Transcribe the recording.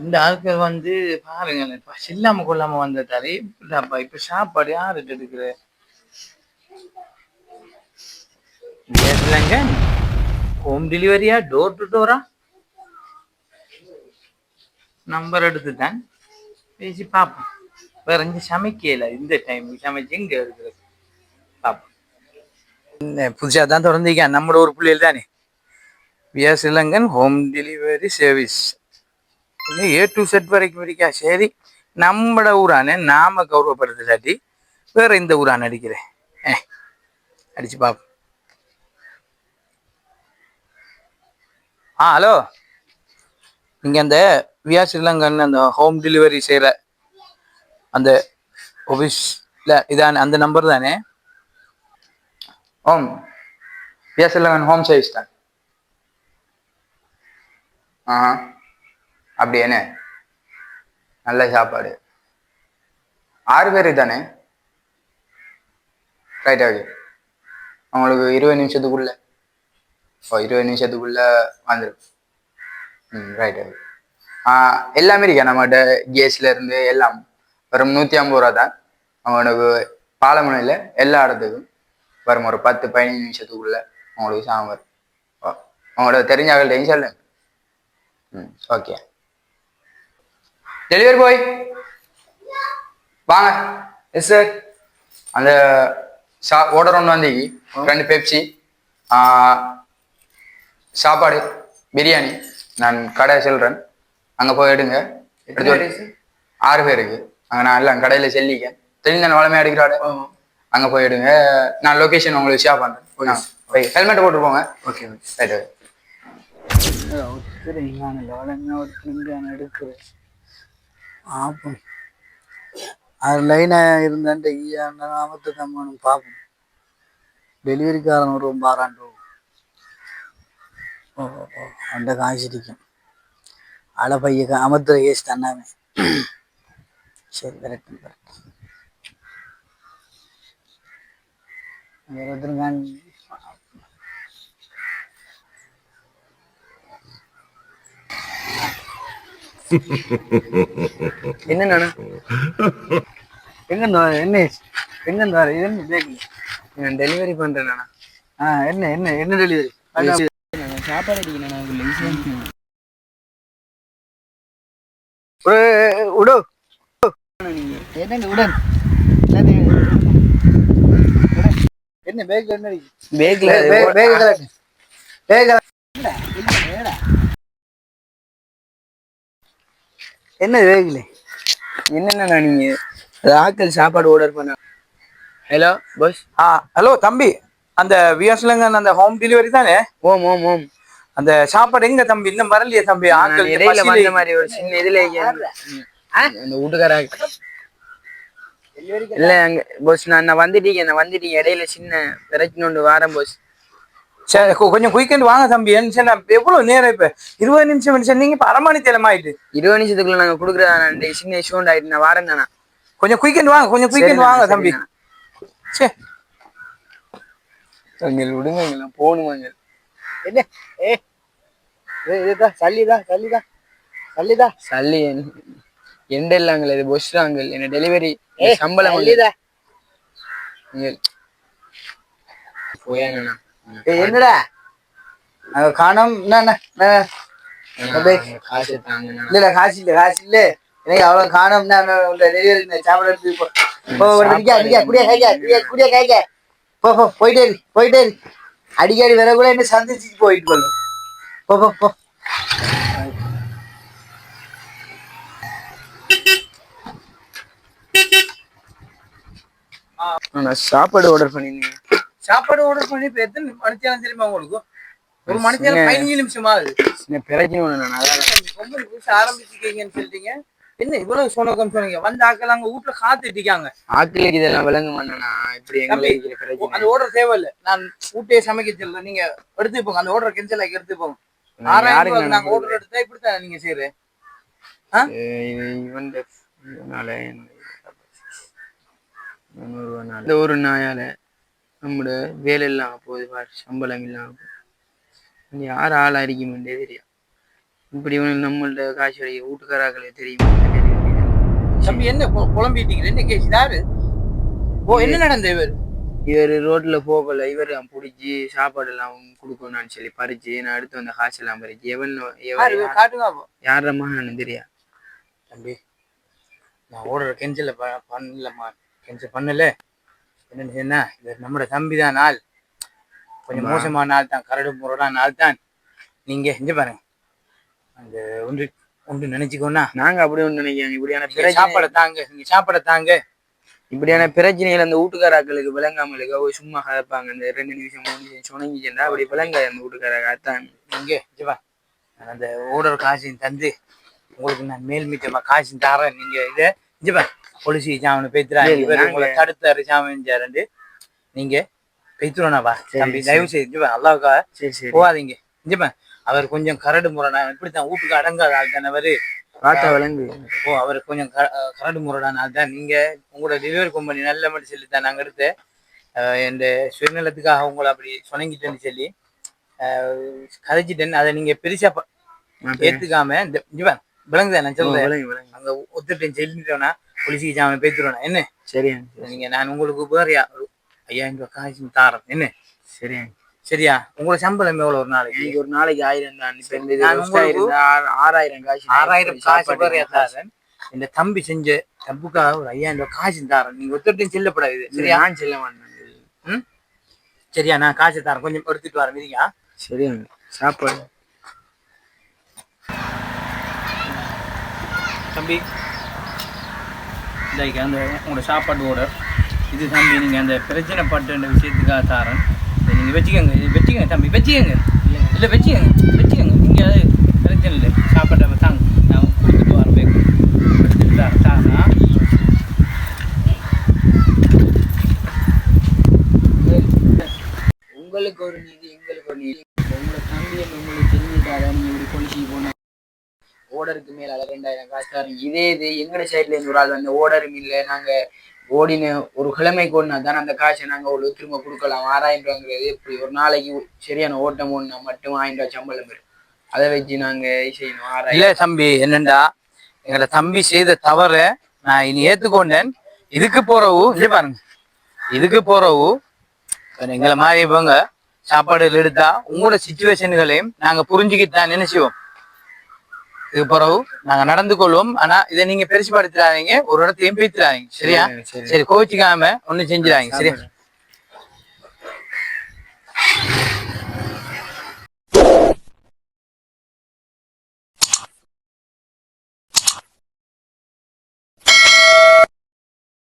இந்த ஆட்கள் வந்து பாருங்களேன் இப்போ செல்லாம கொள்ளாம வந்ததாலே இல்லப்பா இப்ப சாப்பாடு யாருக்கு எடுக்கிற? இல்லைங்க ஹோம் டெலிவரியா டோர் டு டோரா நம்பர் எடுத்துட்டேன். பேசி பார்ப்போம் வேற இங்க சமைக்கல? இந்த டைம் சமைச்சு எங்க இருக்கிற பார்ப்போம் புதுசாக தான் திறந்திருக்கேன். நம்மளோட ஒரு பிள்ளைகள் தானே. Via Lankan home delivery service இன்னும் ஏ டு செட் வரைக்கும் இருக்கா? சரி. நம்மட ஊரானே நாம கௌரவப்படுத்தாட்டி வேற இந்த ஊரான அடிக்கிறேன். ஏ அடிச்சு பாப்போம் ஆ ஹலோ. நீங்கள் அந்த வியா ஸ்ரீலங்கன் அந்த ஹோம் டெலிவரி செய்கிற அந்த ஆஃபீஸில் இதான அந்த நம்பர் தானே? Home. Via Sri Lankan home service தான்? அப்படி என்ன? நல்ல சாப்பாடு. ஆறு பேர் தானே ரைட் ஓகே அவங்களுக்கு இருபது நிமிஷத்துக்குள்ள ஓ இருபது நிமிஷத்துக்குள்ள வந்துடும் ம் ரைட் ஓகே எல்லாமே இருக்கா? நம்மகிட்ட கேஸ்ல இருந்து எல்லாம். வெறும் நூற்றி ஐம்பது ரூபா தான். அவனுக்கு பாலமுனையில் எல்லா இடத்துக்கும் வரும். ஒரு பத்து பதினஞ்சு நிமிஷத்துக்குள்ள உங்களுக்கு சாம்பார். ஓ உங்களோட தெரிஞ்ச சொல்லுங்க ம் ஓகே டெலிவரி பாய் வாங்க. எஸ் சார் அந்த சா ஆர்டர் ஒன்று வந்தீங்க ரெண்டு பெப்சி சாப்பாடு பிரியாணி. நான் கடை சொல்கிறேன் அங்கே போய் எடுங்க. வந்து- ஆறு பேருக்கு அங்கே நான் எல்லாம் கடையில் செல்லிக்க. தெரிஞ்ச வளமையாக எடுக்கிறாடு அங்கே போய் எடுங்க. நான் லொக்கேஷன் உங்களுக்கு ஷேர் பண்ணுறேன் ஹெல்மெட் போட்டு போங்க. ஓகே ரைட் எடுக்கிறேன். ஆப்போம் அது லைனாக இருந்தான்ட்டு அந்த நாமத்தை கம்மனும் பார்ப்போம் டெலிவரிக்காரன் ஒரு பாராண்டு ஓ ஓ, ஓ அந்த காய்ச்சிருக்கும் அலை பைய அமர்த்துற கேஸ் தன்னாமே சரி கரெக்ட் கரெக்ட் வேறு என்ன எங்க என்ன எங்க இந்த இது என்ன பேக்கு நான் டெலிவரி பண்ணுறேன் நானா. ஆ என்ன என்ன என்ன டெலிவரி சாப்பாடு அடிக்கணும் உடு. என்னங்க உடன். என்ன பேக்ல என்ன? பேக்ல பே- என்ன பேக்ல என்னென்ன நீங்க? அது ஆட்கள் சாப்பாடு ஆர்டர் பண்ண ஹலோ பஸ் ஆ ஹலோ தம்பி. அந்த விஎஸ்லங்க அந்த ஹோம் டெலிவரி தானே? ஓம் ஓம் ஓம். அந்த சாப்பாடு எங்க தம்பி? இன்னும் வரலையே தம்பி. இங்க இடையில வந்த மாதிரி ஒரு சின்ன இதுல இந்த வீட்டுக்கார இல்ல அங்க போஸ் நான் நான் வந்துட்டீங்க நான் வந்துட்டீங்க. இடையில சின்ன பிரச்சனை ஒன்று வாரம் போஸ் சரி, கொஞ்சம் குயிக்கண்ட் வாங்க தம்பி. என்ன எவ்வளவு நேரம் இப்ப? இருபது நிமிஷம் சொன்னீங்க இப்ப அரை மணி தேலம் ஆயிட்டு. இருபது நிமிஷத்துக்குள்ள நாங்க கொடுக்குறதா நான் சின்ன இஷ்யூ ஆயிட்டு நான் வாரம் தானே? கொஞ்சம் குயிக்கண்ட் வாங்க கொஞ்சம் குயிக்கண்ட் வாங்க தம்பி. சே. எங்கள் விடுங்க எல்லாம் போகணுமாங்க என்ன? ஏ ஏய், இதுதா சல்லிதா சல்லிதா சல்லிதா சல்லி எண்ட இல்லாங்களே இது பொஸ் ஆங்கல் என்ன டெலிவரி சம்பளம் சல்லிதா போயாங்கண்ணா என்னடா? காணோம். என்ன இல்ல காசு இல்ல காசு இல்ல. எனக்கு அவ்வளவு காணும். சாப்பிட போ. போ, போயிட்டே போயிட்டே அடிக்கடி வர கூட என்ன சந்திச்சு போயிட்டு போல போ போ போ. நான் சாப்பாடு ஆர்டர் பண்ணிருந்தேன். சாப்பாடு ஆர்டர் பண்ணி இப்ப எத்தனை மணித்தியாலம் தெரியுமா உங்களுக்கு? ஒரு சின்ன- பதினஞ்சு நிமிஷம்? ஆகுது சின்ன பிரச்சனை ரொம்ப புதுசா ஆரம்பிச்சிருக்கீங்கன்னு சொல்லிட்டீங்க. என்ன இவ்வளவு சொன்னக்கம் சொன்னீங்க? வந்த ஆட்கள் அங்க வீட்டுல காத்துட்டு இருக்காங்க ஆட்களுக்கு இதெல்லாம் விளங்க மாட்டேனா இப்படி அந்த ஆர்டர் தேவையில்லை. நான் வீட்டையே சமைக்க சொல்ல நீங்க எடுத்து போங்க அந்த ஆர்டர் கேன்சல் ஆகி எடுத்து போங்க நான் ஆறாயிரம் நாங்க ஆர்டர் எடுத்தா இப்படித்தான் நீங்க இந்த ஒரு நாயால நம்மளோட வேலை இல்லாம போகுது பாரு சம்பளம் இல்லாம போகுது. யார் ஆள் அடிக்க முடியாது தெரியும் இப்படி ஒண்ணு நம்மள்ட்ட காசு அடிக்க வீட்டுக்காராக்களே தெரியும்? தம்பி என்ன புலம்பிட்டீங்க என்ன கேஸ் யாரு? ஓ என்ன நடந்த இவர்? இவர் ரோட்ல போகல. இவர் பிடிச்சி சாப்பாடு எல்லாம் கொடுக்கணும்னு சொல்லி பறிச்சு நான் அடுத்து வந்த காசு எல்லாம் பறிச்சு எவன் யாரு? எனக்கு தெரியா தம்பி நான் ஓடுற கெஞ்சல பண்ணலம்மா. கெஞ்சல் பண்ணல. என்னன்னு சொன்னா இது நம்மட தம்பி தான் ஆள் கொஞ்சம். மோசமான ஆள் தான் கரடு முரடான ஆள் தான். நீங்க இங்க பாருங்க. அந்த ஒன்று ஒன்று நினைச்சுக்கோன்னா நாங்க அப்படி ஒண்ணு நினைக்கிறோம் இப்படியான சாப்பாடை தாங்க நீங்க சாப்பாடை தாங்க. இப்படியான பிரச்சனைகள் அந்த வீட்டுக்காராக்களுக்கு விளங்காமலுக்கு அவங்க சும்மா கதைப்பாங்க. இந்த ரெண்டு நிமிஷம் மூணு நிமிஷம் சுணங்கிச்சுண்டா அப்படி விளங்காது அந்த வீட்டுக்காரங்க அதான். நீங்க இங்க வா. நான் அந்த ஓடர் காசையும் தந்து உங்களுக்கு நான் மேல் மீட்டமா காசையும் தரேன். நீங்க இதை பா பொலிசி சாமனை பேத்துறாங்க இவர் உங்களை தடுத்தாரு சாமன் சாரண்டு நீங்க பேத்துருவா வா. சரி, தம்பி. தயவு செய்து அல்லாவுக்கா சரி சரி. போகாதீங்க. பா அவர் கொஞ்சம் கரடு முரடா இப்படித்தான் வீட்டுக்கு அடங்காத ஆள் தானே அவரு. ஓ அவர் கொஞ்சம் கரடு முரடான ஆள் தான். நீங்க உங்களோட டெலிவரி கம்பெனி நல்ல மாதிரி சொல்லி தான் நாங்க எடுத்து என் சுயநலத்துக்காக உங்களை அப்படி சொனங்கிட்டேன்னு சொல்லி அஹ், கதைச்சிட்டேன் அதை நீங்க பெருசா ஏத்துக்காம இந்த இங்க வா, விளங்குதா நான் சொல்றேன். அங்க ஒத்துட்டேன் சொல்லிட்டோம்னா போலீஸுக்கு ஜாமன் பேத்துருவேன்? என்ன? சரியா நீங்க நான் உங்களுக்கு ஒரு ஐயாயிரம் ரூபாய் காசு தாரேன். என்ன? சரியா சரியா? உங்களோட சம்பளம் எவ்வளவு ஒரு நாளைக்கு? இன்னைக்கு ஒரு நாளைக்கு ஆயிரம் தான். ஆறாயிரம் காசு ஆறாயிரம் காசு வேற தாரேன். இந்த தம்பி செஞ்ச தப்புக்காக ஒரு ஐயாயிரம் ரூபாய் காசு தாரேன். நீங்க ஒத்துட்டையும் செல்லப்படாது. சரியா? நான் செல்ல மாட்டேன். சரியா நான் காசு தரேன். கொஞ்சம் எடுத்துட்டு வரேன் மீதிங்க சரியா சாப்பாடு. தம்பி லைக் அந்த உங்களோட சாப்பாடு ஓர்டர் இது தம்பி நீங்கள் அந்த பிரச்சனை பட்டுன்ற விஷயத்துக்காக தாரேன். இதை நீங்கள் வச்சுக்கோங்க இது வச்சுக்கோங்க தம்பி வச்சுக்கோங்க. இல்லை வச்சுக்கோங்க வச்சுக்கோங்க. நீங்கள் அது பிரச்சனை இல்லை. சாப்பாட்டை தாங்க. நான் கொடுத்துட்டு வரேன் பேக் தரேன் தாரா. உங்களுக்கு ஒரு நீதி எங்களுக்கு ஒரு நீதி. உங்களை தம்பி உங்களுக்கு தெரிஞ்சுட்டாரா நீங்க இப்படி பொலிசி போனால் ஓடருக்கு மேல ரெண்டாயிரம் காசு தரீங்க இதே இது எங்கட சைட்ல இருந்து ஒரு ஆள் வந்து ஓடரும் இல்ல நாங்க ஓடின ஒரு கிழமை ஒண்ணா தானே அந்த காசை நாங்க அவ்வளவு திரும்ப கொடுக்கலாம் ஆறாயிரம் ரூபாங்கிறது ஒரு நாளைக்கு சரியான ஓட்டம் ஒண்ணா மட்டும் ஆயிரம் ரூபாய் சம்பளம் அதை வச்சு நாங்க செய்யணும் ஆறாயிரம். இல்லை தம்பி என்னண்டா? எங்களை தம்பி செய்த தவறு நான் இனி ஏற்றுக்கொண்டேன் இதுக்கு போறவு இல்லை பாருங்க. இதுக்கு போறவு எங்களை மாதிரி இவங்க சாப்பாடு எடுத்தா உங்களோட சுச்சுவேஷன்களையும் நாங்க புரிஞ்சுக்கிட்டு தான் நினைச்சுவோம். இதுக்கு பிறகு நாங்க நடந்து கொள்வோம். ஆனா இதை நீங்க பெருசுபடுத்துறாதீங்க ஒரு இடத்தையும் பேத்துறாதீங்க சரியா? சரி. சரி கோவிச்சுக்காம ஒண்ணும் செஞ்சிடாதீங்க. சரியா?